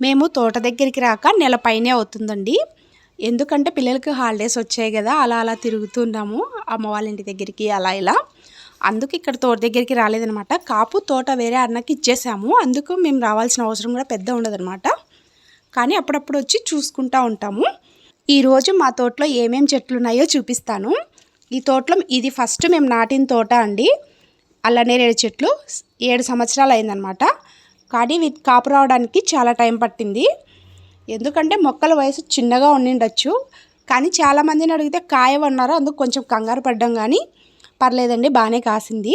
మేము తోట దగ్గరికి రాక నెల పైనే అవుతుందండి. ఎందుకంటే పిల్లలకి హాలిడేస్ వచ్చాయి కదా అలా అలా తిరుగుతున్నాము అమ్మ వాళ్ళ ఇంటి దగ్గరికి అలా ఇలా. అందుకు ఇక్కడ తోట దగ్గరికి రాలేదనమాట. కాపు తోట వేరే అన్నకి ఇచ్చేసాము. అందుకు మేము రావాల్సిన అవసరం కూడా పెద్ద ఉండదనమాట. కానీ అప్పుడప్పుడు వచ్చి చూసుకుంటూ ఉంటాము. ఈరోజు మా తోటలో ఏమేమి చెట్లు ఉన్నాయో చూపిస్తాను. ఈ తోటలో ఇది ఫస్ట్ మేము నాటిన తోట అండి. అల్లనేరేడు చెట్లు. ఏడు సంవత్సరాలు అయిందనమాట. కానీ వీటి కాపు రావడానికి చాలా టైం పట్టింది. ఎందుకంటే మొక్కల వయసు చిన్నగా ఉండిండొచ్చు. కానీ చాలామందిని అడిగితే కాయవన్నారు అందుకు కొంచెం కంగారు పడ్డం కానీ పర్లేదండి బాగానే కాసింది.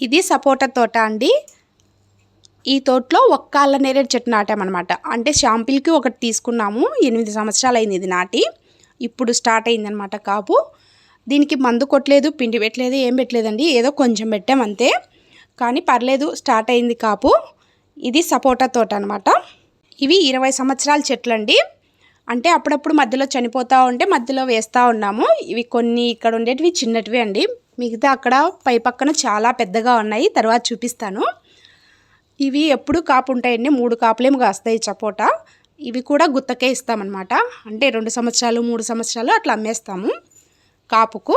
ఇది సపోటా తోట అండి. ఈ తోటలో ఒక్క అల్ల నేరేడు చెట్టు నాటామన్నమాట. అంటే షాంపిల్కి ఒకటి తీసుకున్నాము. ఎనిమిది సంవత్సరాలు అయింది ఇది నాటి. ఇప్పుడు స్టార్ట్ అయిందనమాట కాపు. దీనికి మందు కొట్టలేదు పిండి పెట్టలేదు ఏం పెట్టలేదండి. ఏదో కొంచెం పెట్టాం అంతే. కానీ పర్లేదు స్టార్ట్ అయింది కాపు. ఇది సపోటా తోట అనమాట ఇవి ఇరవై సంవత్సరాల చెట్లండి. అంటే అప్పుడప్పుడు మధ్యలో చనిపోతూ ఉంటే మధ్యలో వేస్తూ ఉన్నాము. ఇవి కొన్ని ఇక్కడ ఉండేటివి చిన్నటివి అండి. మిగతా అక్కడ పై పక్కన చాలా పెద్దగా ఉన్నాయి. తర్వాత చూపిస్తాను. ఇవి ఎప్పుడు కాపు ఉంటాయండి? మూడు కాపులేమో కాస్తాయి చపోటా ఇవి కూడా గుత్తకే ఇస్తామన్నమాట. అంటే రెండు సంవత్సరాలు మూడు సంవత్సరాలు అట్లా అమ్మేస్తాము కాపుకు.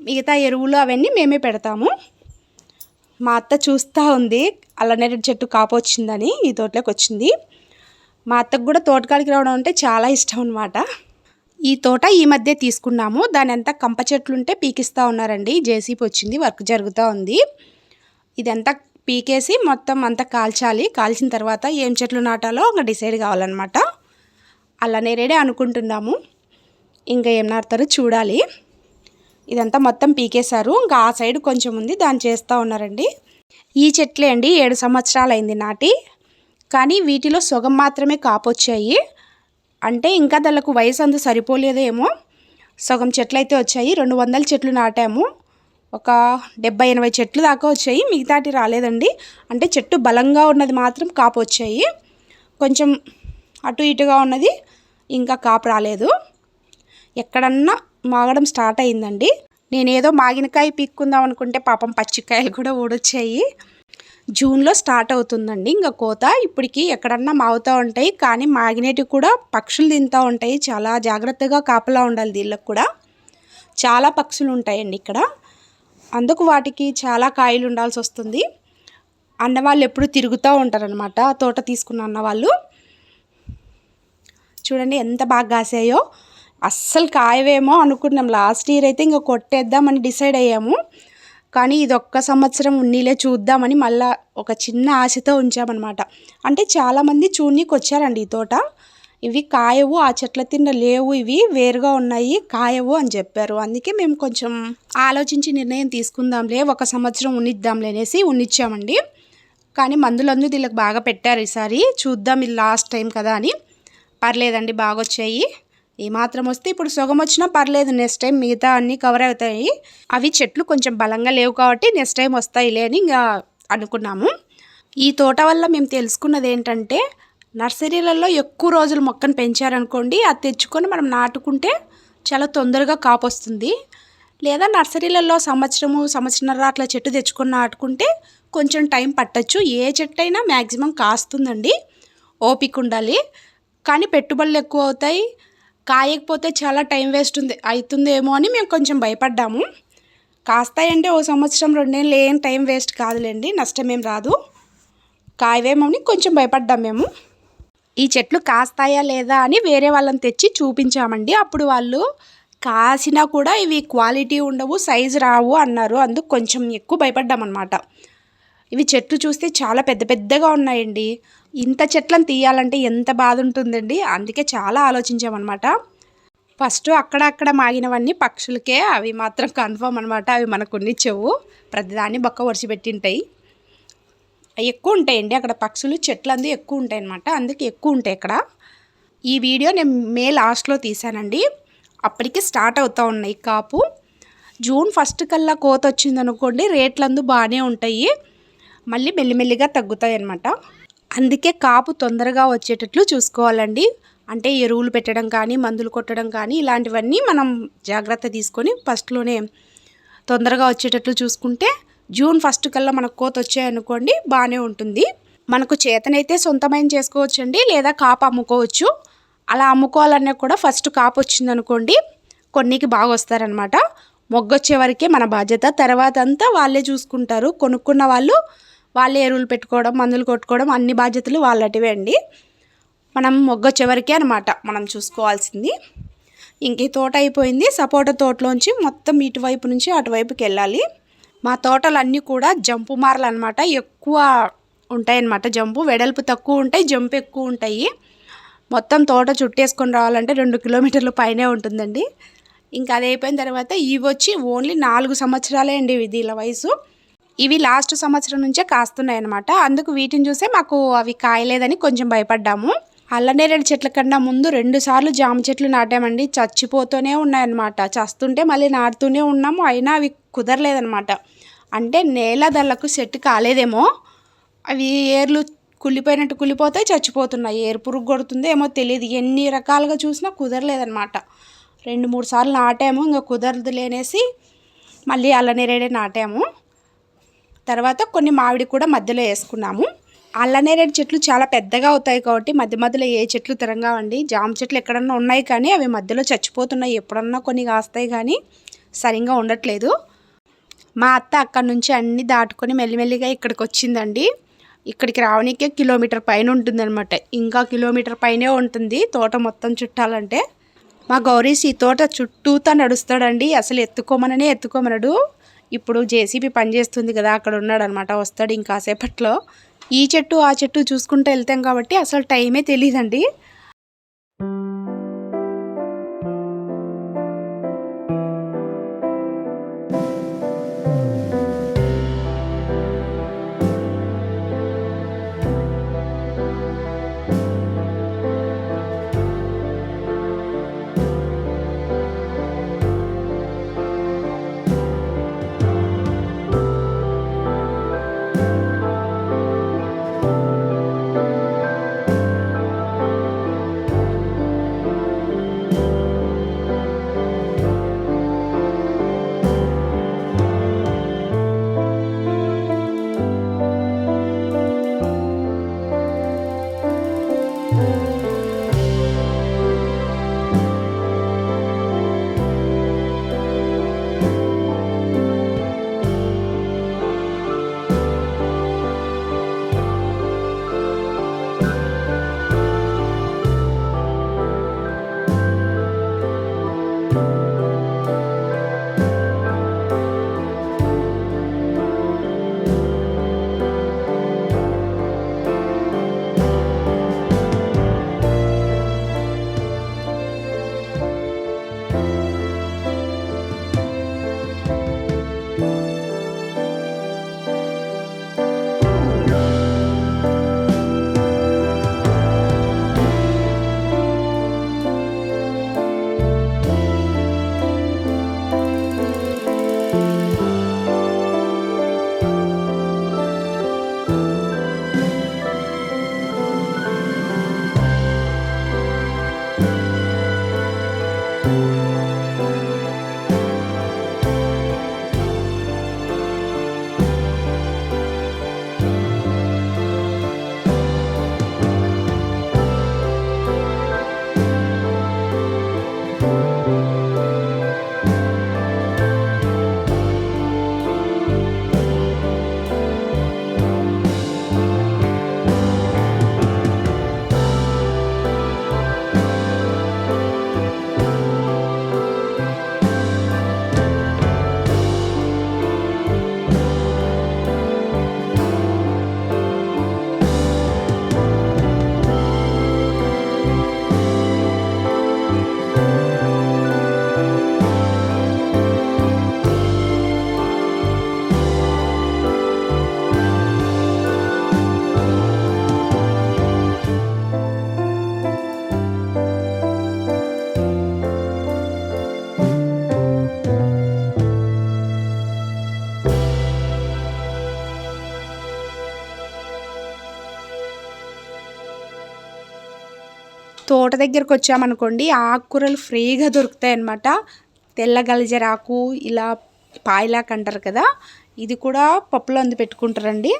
మిగతా ఎరువులు అవన్నీ మేమే పెడతాము. మా అత్త చూస్తూ ఉంది. అల్లనేరేడు చెట్టు కాపు వచ్చిందని ఈ తోటలోకి వచ్చింది. మా అత్తకు కూడా తోటకాడికి రావడం అంటే చాలా ఇష్టం అనమాట ఈ తోట ఈ మధ్య తీసుకున్నాము. దాని అంతా కంప చెట్లుంటే పీకిస్తూ ఉన్నారండి. జేసీపీ వచ్చింది వర్క్ జరుగుతూ ఉంది. ఇదంతా పీకేసి మొత్తం అంతా కాల్చాలి. కాల్చిన తర్వాత ఏం చెట్లు నాటాలో ఇంకా డిసైడ్ కావాలన్నమాట. అల్లనేరేడే అనుకుంటున్నాము. ఇంకా ఏం నాటుతారో చూడాలి. ఇదంతా మొత్తం పీకేశారు. ఇంకా ఆ సైడ్ కొంచెం ఉంది దాన్ని చేస్తూ ఉన్నారండి. ఈ చెట్లే అండి ఏడు సంవత్సరాలు అయింది నాటి. కానీ వీటిలో సుగం మాత్రమే కాపొచ్చాయి. అంటే ఇంకా దానికి వయసు అంత సరిపోలేదేమో. సగం చెట్లు అయితే వచ్చాయి రెండు వందల చెట్లు నాటాము. ఒక డెబ్బై ఎనభై చెట్లు దాకా వచ్చాయి మిగతాటి రాలేదండి. అంటే చెట్టు బలంగా ఉన్నది మాత్రం కాపు వచ్చాయి కొంచెం అటు ఇటుగా ఉన్నది ఇంకా కాపు రాలేదు ఎక్కడన్నా మాగడం స్టార్ట్ అయిందండి. నేనేదో మాగినకాయ పీక్కుందాం అనుకుంటే పాపం పచ్చికాయలు కూడా ఊడొచ్చాయి. జూన్లో స్టార్ట్ అవుతుందండి. ఇంకా కోత ఇప్పటికి ఎక్కడన్నా మాగుతూ ఉంటాయి. కానీ మాగినేటివి కూడా పక్షులు తింటూ ఉంటాయి. చాలా జాగ్రత్తగా కాపలా ఉండాలి దీళ్ళకు కూడా. చాలా పక్షులు ఉంటాయండి ఇక్కడ. అందుకు వాటికి చాలా కాయలు ఉండాల్సి వస్తుంది. అన్నవాళ్ళు ఎప్పుడు తిరుగుతూ ఉంటారనమాట తోట తీసుకున్న అన్నవాళ్ళు. చూడండి ఎంత బాగా కాసాయో. అస్సలు కాయవేమో అనుకున్నాం. లాస్ట్ ఇయర్ అయితే ఇంకా కొట్టేద్దామని డిసైడ్ అయ్యాము. కానీ ఇది ఒక్క సంవత్సరం ఉన్నీలే చూద్దామని మళ్ళా ఒక చిన్న ఆశతో ఉంచామన్నమాట. అంటే చాలామంది చూడనీకి వచ్చారండి ఈ తోట. ఇవి కాయవు ఆ చెట్ల తిన్న లేవు ఇవి వేరుగా ఉన్నాయి కాయవు అని చెప్పారు. అందుకే మేము కొంచెం ఆలోచించి నిర్ణయం తీసుకుందాంలే ఒక సంవత్సరం ఉన్నిద్దాంలే అనేసి ఉన్నిచ్చామండి. కానీ మందులందు వీళ్ళకి బాగా పెట్టారు ఈసారి. చూద్దాం ఇది లాస్ట్ టైం కదా అని. పర్లేదండి బాగా వచ్చాయి ఏమాత్రం వస్తే ఇప్పుడు సుగం వచ్చినా పర్లేదు నెక్స్ట్ టైం మిగతా అన్నీ కవర్ అవుతాయి. అవి చెట్లు కొంచెం బలంగా లేవు కాబట్టి నెక్స్ట్ టైం వస్తాయిలే అని ఇంకా అనుకున్నాము. ఈ తోట వల్ల మేము తెలుసుకున్నది ఏంటంటే నర్సరీలలో ఎక్కువ రోజులు మొక్కను పెంచారనుకోండి అది తెచ్చుకొని మనం నాటుకుంటే చాలా తొందరగా కాపు వస్తుంది. లేదా నర్సరీలలో సంవత్సరము సంవత్సరంన్నర అట్లా చెట్టు తెచ్చుకొని నాటుకుంటే కొంచెం టైం పట్టచ్చు. ఏ చెట్టు అయినా మ్యాక్సిమం కాస్తుందండి. ఓపిక ఉండాలి. కానీ పెట్టుబడులు ఎక్కువ అవుతాయి. కాయకపోతే చాలా టైం వేస్ట్ ఉంది అవుతుందేమో అని మేము కొంచెం భయపడ్డాము. కాస్తాయంటే ఓ సంవత్సరం రెండేళ్ళు ఏం టైం వేస్ట్ కాదులేండి నష్టమేం రాదు. కాయవేమో అని కొంచెం భయపడ్డాం మేము. ఈ చెట్లు కాస్తాయా లేదా అని వేరే వాళ్ళని తెచ్చి చూపించామండి. అప్పుడు వాళ్ళు కాసినా కూడా ఇవి క్వాలిటీ ఉండవు సైజు రావు అన్నారు. అందుకు కొంచెం ఎక్కువ భయపడ్డామన్నమాట. ఇవి చెట్లు చూస్తే చాలా పెద్ద పెద్దగా ఉన్నాయండి. ఇంత చెట్లను తీయాలంటే ఎంత బాధ ఉంటుందండి? అందుకే చాలా ఆలోచించామన్నమాట. ఫస్ట్ అక్కడక్కడ మాగినవన్నీ పక్షులకే అవి మాత్రం కన్ఫర్మ్ అనమాట అవి మనకు ఉన్నిచ్చేవు ప్రతిదాన్ని బొక్క ఒడిచిపెట్టింటాయి ఎక్కువ ఉంటాయండి. అక్కడ పక్షులు చెట్లు అందు ఎక్కువ ఉంటాయి అనమాట అందుకే ఎక్కువ ఉంటాయి ఇక్కడ ఈ వీడియో నేను మే లాస్ట్లో తీసానండి అప్పటికి స్టార్ట్ అవుతూ ఉన్నాయి కాపు. జూన్ ఫస్ట్ కల్లా కోత వచ్చింది అనుకోండి రేట్లందు బాగానే ఉంటాయి. మళ్ళీ మెల్లిమెల్లిగా తగ్గుతాయి అన్నమాట అందుకే కాపు తొందరగా వచ్చేటట్లు చూసుకోవాలండి. అంటే ఎరువులు పెట్టడం కానీ మందులు కొట్టడం కానీ ఇలాంటివన్నీ మనం జాగ్రత్త తీసుకొని ఫస్ట్లోనే తొందరగా వచ్చేటట్లు చూసుకుంటే జూన్ ఫస్ట్ కల్లా మనకు కోత వచ్చాయనుకోండి బాగానే ఉంటుంది. మనకు చేతనైతే సొంతమైన చేసుకోవచ్చండి లేదా కాపు అమ్ముకోవచ్చు. అలా అమ్ముకోవాలన్నా కూడా ఫస్ట్ కాపు వచ్చిందనుకోండి కొన్నికి బాగా వస్తారనమాట. మొగ్గొచ్చే వరకే మన బాధ్యత తర్వాత అంతా వాళ్ళే చూసుకుంటారు. కొనుక్కున్న వాళ్ళు వాళ్ళే ఎరువులు పెట్టుకోవడం మందులు కొట్టుకోవడం అన్ని బాధ్యతలు వాళ్ళటివే అండి. మనం మొగ్గొచ్చే వరకే అనమాట మనం చూసుకోవాల్సింది. ఇంక ఈ తోట అయిపోయింది. సపోటా తోటలోంచి మొత్తం ఇటువైపు నుంచి అటువైపుకి వెళ్ళాలి. మా తోటలన్నీ కూడా జంపు మారలు అనమాట ఎక్కువ ఉంటాయన్నమాట జంపు. వెడల్పు తక్కువ ఉంటాయి జంపు ఎక్కువ ఉంటాయి. మొత్తం తోట చుట్టేసుకొని రావాలంటే రెండు కిలోమీటర్లు పైనే ఉంటుందండి. ఇంకా అది అయిపోయిన తర్వాత ఇవి వచ్చి ఓన్లీ నాలుగు సంవత్సరాలే అండి ఇది వయసు. ఇవి లాస్ట్ సంవత్సరం నుంచే కాస్తున్నాయి అనమాట అందుకు వీటిని చూసే మాకు అవి కాయలేదని కొంచెం భయపడ్డాము. అల్లనేరేడు చెట్ల కన్నా ముందు రెండు సార్లు జామ చెట్లు నాటామండి. చచ్చిపోతూనే ఉన్నాయన్నమాట. చస్తుంటే మళ్ళీ నాటుతూనే ఉన్నాము. అయినా అవి కుదరలేదనమాట అంటే నేల దళ్ళకు సెట్ కాలేదేమో. అవి ఏర్లు కుళ్ళిపోయినట్టు కుళ్ళిపోతాయి చచ్చిపోతున్నాయి. ఏరు పురుగు కొడుతుందో ఏమో తెలియదు ఎన్ని రకాలుగా చూసినా కుదరలేదనమాట రెండు మూడు సార్లు నాటాము. ఇంకా కుదరదు లేనేసి మళ్ళీ అల్లనేరేడే నాటాము. తర్వాత కొన్ని మామిడి కూడా మధ్యలో వేసుకున్నాము. అల్లనేరేడు చెట్లు చాలా పెద్దగా అవుతాయి కాబట్టి మధ్య మధ్యలో ఏ చెట్లు తిరంగావండి జామ చెట్లు ఎక్కడన్నా ఉన్నాయి కానీ అవి మధ్యలో చచ్చిపోతున్నాయి. ఎప్పుడన్నా కొన్ని కాస్తాయి కానీ సరిగ్గా ఉండట్లేదు. మా అత్త అక్కడ నుంచి అన్నీ దాటుకొని మెల్లిమెల్లిగా ఇక్కడికి వచ్చిందండి. ఇక్కడికి రావడానికే కిలోమీటర్ పైన ఉంటుందన్నమాట. ఇంకా కిలోమీటర్ పైనే ఉంటుంది తోట మొత్తం చుట్టాలంటే. మా గౌరీస్ ఈ తోట చుట్టూతా నడుస్తాడండి. అసలు ఎత్తుకోమననే ఎత్తుకోమనడు. ఇప్పుడు జేసీబీ పనిచేస్తుంది కదా అక్కడ ఉన్నాడు అనమాట వస్తాడు ఇంకాసేపట్లో. ఈ చెట్టు ఆ చెట్టు చూసుకుంటూ వెళ్తాం కాబట్టి అసలు టైమే తెలియదండి తోట దగ్గరకు వచ్చామనుకోండి ఆకుకూరలు ఫ్రీగా దొరుకుతాయి అన్నమాట తెల్ల గలిజరాకు ఇలా పాయలాక్ అంటారు కదా ఇది కూడా పప్పులో అందు పెట్టుకుంటారండి.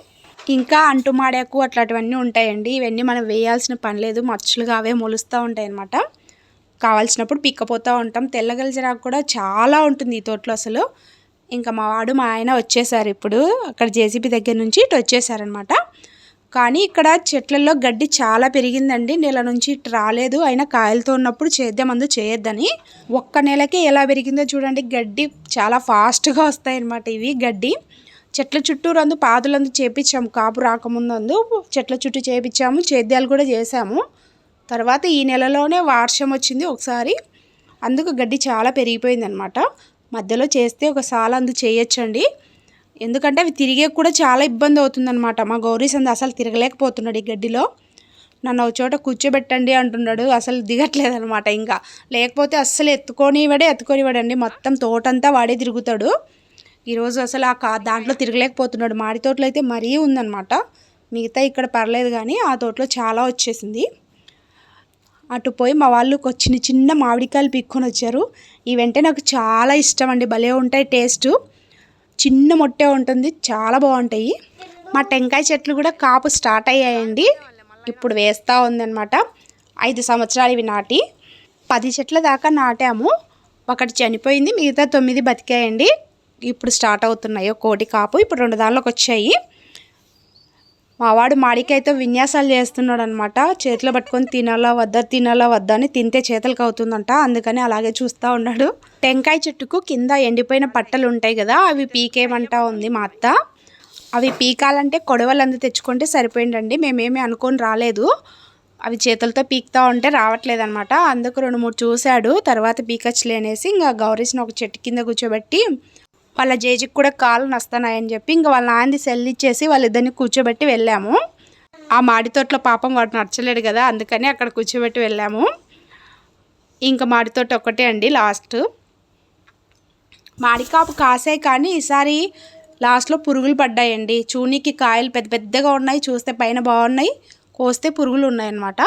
ఇంకా అంటుమాడాకు అట్లాంటివన్నీ ఉంటాయండి. ఇవన్నీ మనం వేయాల్సిన పని లేదు మచ్చలుగా అవే మొలుస్తూ ఉంటాయి అన్నమాట కావాల్సినప్పుడు పిక్కపోతూ ఉంటాం. తెల్లగలిజరాకు కూడా చాలా ఉంటుంది ఈ తోటలో అసలు. ఇంకా మా వాడు మా ఆయన వచ్చేసారు ఇప్పుడు. అక్కడ జేసీబీ దగ్గర నుంచి ఇటు వచ్చేసారనమాట కానీ ఇక్కడ చెట్లలో గడ్డి చాలా పెరిగిందండి. నెల నుంచి ఇటు రాలేదు. అయినా కాయలతో ఉన్నప్పుడు చేద్దామందు చేయొద్దని. ఒక్క నెలకే ఎలా పెరిగిందో చూడండి. గడ్డి చాలా ఫాస్ట్గా వస్తాయి అన్నమాట ఇవి గడ్డి. చెట్ల చుట్టూరు అందు పాదులందు చేపించాము కాపు రాకముందు చెట్ల చుట్టూ చేపించాము. సేద్యాలు కూడా చేసాము తర్వాత ఈ నెలలోనే వర్షం వచ్చింది ఒకసారి. అందుకు గడ్డి చాలా పెరిగిపోయింది అనమాట మధ్యలో చేస్తే ఒక అందు చేయొచ్చండి. ఎందుకంటే అవి తిరిగే కూడా చాలా ఇబ్బంది అవుతుందన్నమాట. మా గౌరీ సంద అసలు తిరగలేకపోతున్నాడు ఈ గడ్డిలో. నన్ను ఒక చోట కూర్చోబెట్టండి అంటున్నాడు. అసలు దిగట్లేదు అనమాట ఇంకా. లేకపోతే అస్సలు ఎత్తుకొని ఇవ్వడే ఎత్తుకొని ఇవ్వడండి మొత్తం తోటంతా వాడే తిరుగుతాడు. ఈరోజు అసలు ఆ కా దాంట్లో తిరగలేకపోతున్నాడు. మాడి తోటలో అయితే మరీ ఉందనమాట మిగతా ఇక్కడ పర్లేదు కానీ ఆ తోటలో చాలా వచ్చేసింది. అటు పోయి మా వాళ్ళు చిన్న చిన్న మామిడికాయలు పిక్కొని వచ్చారు. ఇవంటే నాకు చాలా ఇష్టం అండి. భలే ఉంటాయి టేస్ట్. చిన్న మొట్టే ఉంటుంది చాలా బాగుంటాయి. మా టెంకాయ చెట్లు కూడా కాపు స్టార్ట్ అయ్యాయండి. ఇప్పుడు వేస్తూ ఉందన్నమాట. ఐదు సంవత్సరాలు ఇవి నాటి. పది చెట్ల దాకా నాటాము. ఒకటి చనిపోయింది మిగతా తొమ్మిది బతికాయండి. ఇప్పుడు స్టార్ట్ అవుతున్నాయి కోటి కాపు. ఇప్పుడు రెండు దానిలోకి వచ్చాయి. మావాడు మాడికాయతో విన్యాసాలు చేస్తున్నాడు అనమాట చేతిలో పట్టుకొని తినాలా వద్దా తినాలా వద్దా అని తింటే చేతులకు అవుతుందంట. అందుకని అలాగే చూస్తూ ఉన్నాడు. టెంకాయ చెట్టుకు కింద ఎండిపోయిన పట్టలు ఉంటాయి కదా అవి పీకేమంటా ఉంది మా అత్త. అవి పీకాలంటే కొడవలందు తెచ్చుకుంటే సరిపోయిందండి. మేమేమీ అనుకొని రాలేదు. అవి చేతులతో పీకుతా ఉంటే రావట్లేదు అనమాట అందుకు రెండు మూడు చూశాడు. తర్వాత పీకచ్చులేనేసి ఇంకా గౌరీస్ని ఒక చెట్టు కింద కూర్చోబెట్టి వాళ్ళ జేజికి కూడా కాళ్ళు నస్తున్నాయని చెప్పి ఇంకా వాళ్ళ నాన్నది సెల్ ఇచ్చేసి వాళ్ళిద్దరిని కూర్చోబెట్టి వెళ్ళాము. ఆ మాడి తోటలో పాపం వాడు నచ్చలేడు కదా అందుకని అక్కడ కూర్చోబెట్టి వెళ్ళాము. ఇంకా మాడి తోట ఒకటే అండి లాస్ట్. మాడికాపు కాసే కానీ ఈసారి లాస్ట్లో పురుగులు పడ్డాయండి. చూనికి కాయలు పెద్ద పెద్దగా ఉన్నాయి చూస్తే పైన బాగున్నాయి కోస్తే పురుగులు ఉన్నాయన్నమాట.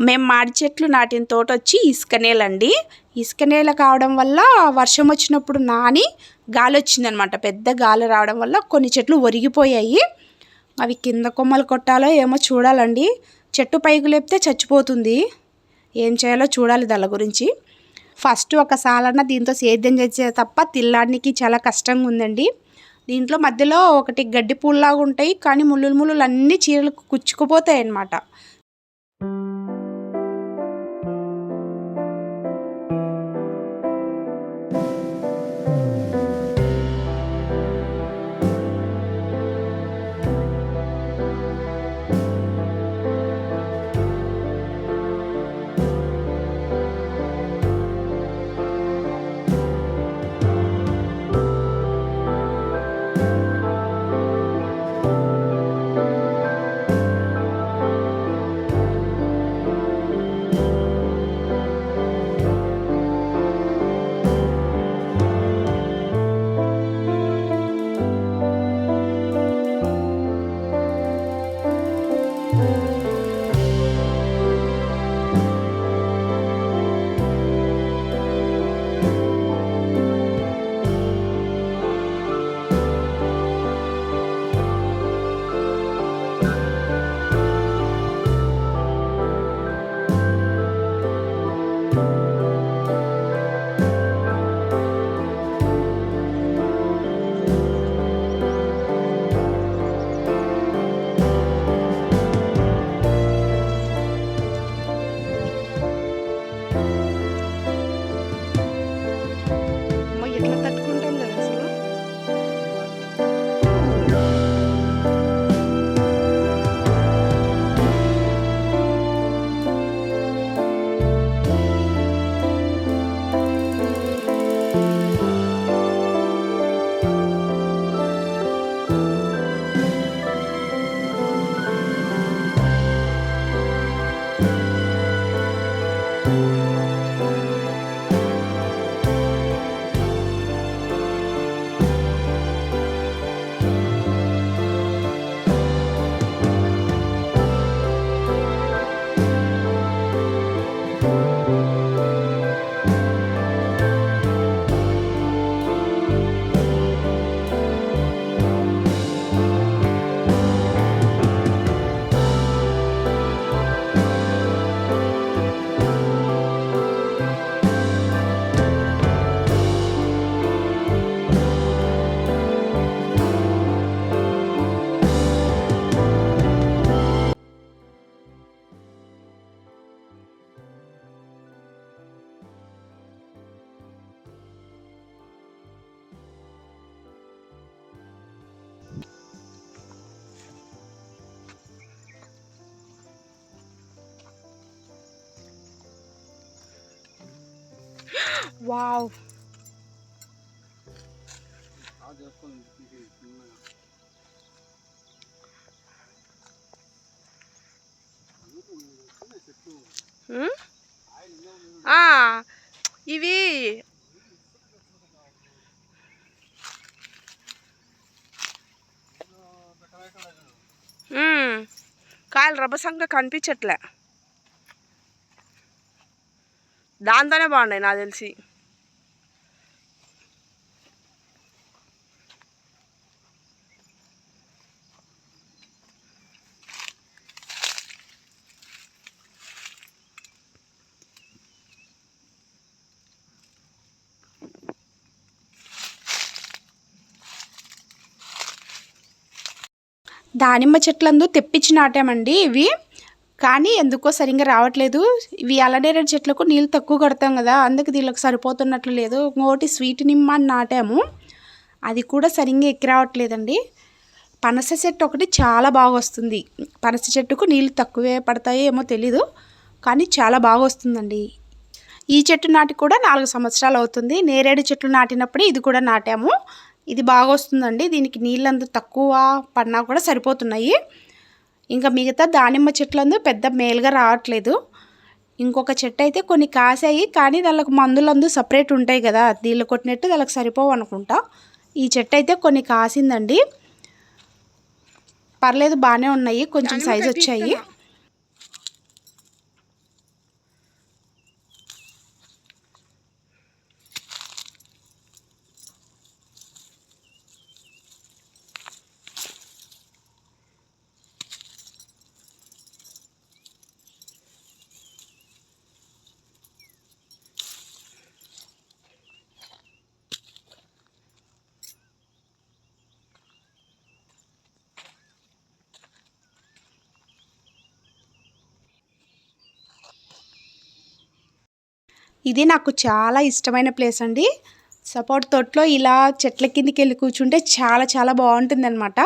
మేము మాడి చెట్లు నాటిన తోట వచ్చి ఇసుక నేలండి. ఇసుక నేల కావడం వల్ల వర్షం వచ్చినప్పుడు నాని గాలి వచ్చిందనమాట. పెద్ద గాలి రావడం వల్ల కొన్ని చెట్లు ఒరిగిపోయాయి. అవి కింద కొమ్మలు కొట్టాలో ఏమో చూడాలండి. చెట్టు పైకి లేపితే చచ్చిపోతుంది. ఏం చేయాలో చూడాలి దాని గురించి. ఫస్ట్ ఒక సాలన్న దీంతో సేద్యం చేసే తప్ప తిల్లానికి చాలా కష్టంగా ఉందండి. దీంట్లో మధ్యలో ఒకటి గడ్డి పూల్లాగా ఉంటాయి. కానీ ముళ్ళులు ముళ్ళులు అన్నీ చీరలు కుచ్చుకుపోతాయి అన్నమాట వావ్ ఉమ్? ఆ, ఇవి ఉమ్, కాయలు రభసంగా కనిపించట్లే దాంతోనే బాగున్నాయి నాకు తెలిసి దానిమ్మ చెట్లందు తెప్పించి నాటామండి ఇవి. కానీ ఎందుకో సరిగ్గా రావట్లేదు. ఇవి అలనేరేడు చెట్లకు నీళ్ళు తక్కువ కడతాం కదా అందుకు దీనికి సరిపోతున్నట్లు లేదు. ఇంకోటి స్వీట్ నిమ్మ అని నాటాము. అది కూడా సరిగ్గా ఎక్కి రావట్లేదండి. పనస చెట్టు ఒకటి చాలా బాగా వస్తుంది. పనస చెట్టుకు నీళ్ళు తక్కువే పడతాయో ఏమో తెలీదు కానీ చాలా బాగా వస్తుందండి. ఈ చెట్టు నాటి కూడా నాలుగు సంవత్సరాలు అవుతుంది. నేరేడు చెట్లు నాటినప్పుడు ఇది కూడా నాటాము. ఇది బాగా వస్తుందండి దీనికి నీళ్ళంత తక్కువ పడినా కూడా సరిపోతున్నాయి. ఇంకా మిగతా దానిమ్మ చెట్లందు పెద్ద మేలుగా రావట్లేదు. ఇంకొక చెట్టు అయితే కొన్ని కాసాయి. కానీ దానికి మందులందు సపరేట్ ఉంటాయి కదా. దీళ్ళు కొట్టినట్టు దానికి సరిపోవు అనుకుంటా. ఈ చెట్టు అయితే కొన్ని కాసిందండి. పర్లేదు బాగానే ఉన్నాయి. కొంచెం సైజు వచ్చాయి ఇది నాకు చాలా ఇష్టమైన ప్లేస్ అండి. సపోర్ట్ తోటలో ఇలా చెట్ల కిందకి వెళ్ళి కూర్చుంటే చాలా చాలా బాగుంటుంది అనమాట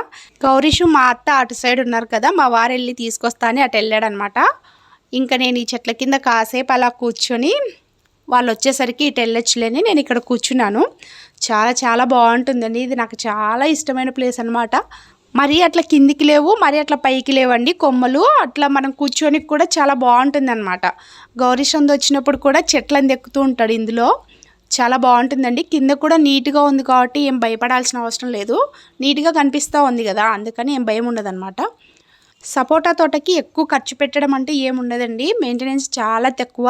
గౌరీషు మా అత్త అటు సైడ్ ఉన్నారు కదా మా వారు వెళ్ళి తీసుకొస్తా అని అటు వెళ్ళాడనమాట ఇంకా నేను ఈ చెట్ల కింద కాసేపు అలా కూర్చొని వాళ్ళు వచ్చేసరికి ఇటు వెళ్ళొచ్చులేని నేను ఇక్కడ కూర్చున్నాను. చాలా చాలా బాగుంటుందండి. ఇది నాకు చాలా ఇష్టమైన ప్లేస్ అనమాట మరీ అట్లా కిందికి లేవు మరీ అట్లా పైకి లేవండి. కొమ్మలు అట్లా మనం కూర్చోనికి కూడా చాలా బాగుంటుంది అనమాట గౌరీ వచ్చినప్పుడు కూడా చెట్లను ఎక్కుతూ ఉంటాడు ఇందులో. చాలా బాగుంటుందండి. కింద కూడా నీట్గా ఉంది కాబట్టి ఏం భయపడాల్సిన అవసరం లేదు. నీట్గా కనిపిస్తూ ఉంది కదా అందుకని ఏం భయం ఉండదన్నమాట. సపోటా తోటకి ఎక్కువ ఖర్చు పెట్టడం అంటే ఏముండదండి మెయింటెనెన్స్ చాలా తక్కువ.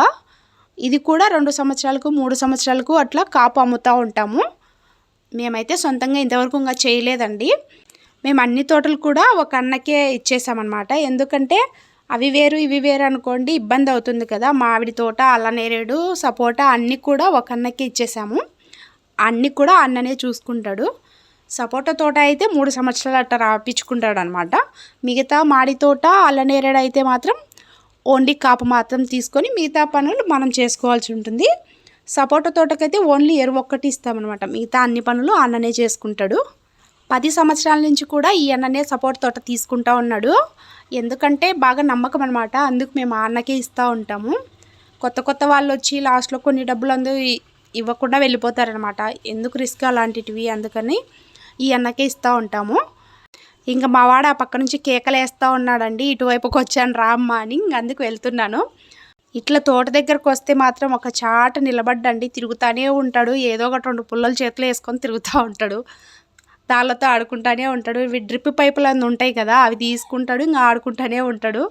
ఇది కూడా రెండు సంవత్సరాలకు మూడు సంవత్సరాలకు అట్లా కాపు అమ్ముతూ ఉంటాము. మేమైతే సొంతంగా ఇంతవరకు ఇంకా చేయలేదండి. మేము అన్ని తోటలు కూడా ఒక అన్నకే ఇచ్చేసామన్నమాట. ఎందుకంటే అవి వేరు ఇవి వేరు అనుకోండి ఇబ్బంది అవుతుంది కదా. మామిడి తోట అల్లనేరేడు సపోటా అన్నీ కూడా ఒక అన్నకే ఇచ్చేసాము. అన్నీ కూడా అన్ననే చూసుకుంటాడు. సపోటా తోట అయితే మూడు సంవత్సరాలు అట్లా రాపించుకుంటాడు అనమాట మిగతా మాడి తోట అల్లనేరేడు అయితే మాత్రం ఓన్లీ కాపు మాత్రం తీసుకొని మిగతా పనులు మనం చేసుకోవాల్సి ఉంటుంది. సపోటా తోటకైతే ఓన్లీ ఎరువు ఒక్కటి ఇస్తామన్నమాట. మిగతా అన్ని పనులు అన్ననే చేసుకుంటాడు. పది సంవత్సరాల నుంచి కూడా ఈ అన్ననే సపోర్ట్ తోట తీసుకుంటా ఉన్నాడు. ఎందుకంటే బాగా నమ్మకం అనమాట అందుకు మేము ఆ అన్నకే ఇస్తూ ఉంటాము. కొత్త కొత్త వాళ్ళు వచ్చి లాస్ట్లో కొన్ని డబ్బులు అందు ఇవ్వకుండా వెళ్ళిపోతారనమాట ఎందుకు రిస్క్ అలాంటివి అందుకని ఈ అన్నకే ఇస్తూ ఉంటాము. ఇంకా మా వాడు ఆ పక్క నుంచి కేకలు వేస్తూ ఉన్నాడండి. ఇటువైపుకి వచ్చాను రామ్మా అని ఇంక అందుకు వెళ్తున్నాను. ఇట్లా తోట దగ్గరకు వస్తే మాత్రం ఒక చాట నిలబడ్డండి. తిరుగుతానే ఉంటాడు. ఏదో ఒకటి రెండు పుల్లలు చేతులు వేసుకొని తిరుగుతూ ఉంటాడు. తాళ్ళతో ఆడుకుంటానే ఉంటాడు. ఇవి డ్రిప్ పైపులు అన్నీ ఉంటాయి కదా అవి తీసుకుంటాడు ఇంకా ఆడుకుంటానే ఉంటాడు.